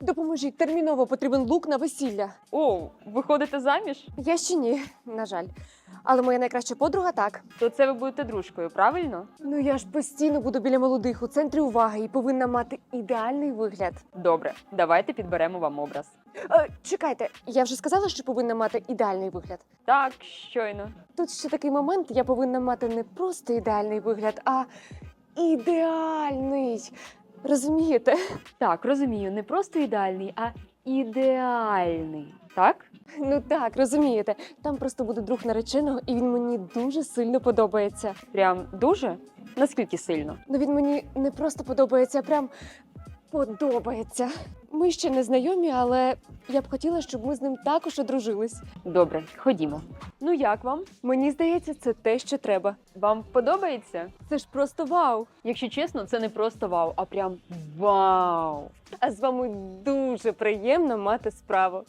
Допоможіть, терміново потрібен лук на весілля. О, виходите заміж? Я ще ні, на жаль. Але моя найкраща подруга так. То це ви будете дружкою, правильно? Ну я ж постійно буду біля молодих у центрі уваги і повинна мати ідеальний вигляд. Добре, давайте підберемо вам образ. Е, чекайте, я вже сказала, що повинна мати ідеальний вигляд. Так, щойно. Тут ще такий момент, я повинна мати не просто ідеальний вигляд, а ідеальний. Розумієте? Так, розумію, не просто ідеальний, а ідеальний. Так? Ну так, розумієте. Там просто буде друг нареченого, і він мені дуже сильно подобається. Прям дуже? Наскільки сильно? Ну він мені не просто подобається, а прям подобається. Ми ще не знайомі, але я б хотіла, щоб ми з ним також одружились. Добре, ходімо. Ну як вам? Мені здається, це те, що треба. Вам подобається? Це ж просто вау! Якщо чесно, це не просто вау, а прям вау. А з вами дуже приємно мати справу.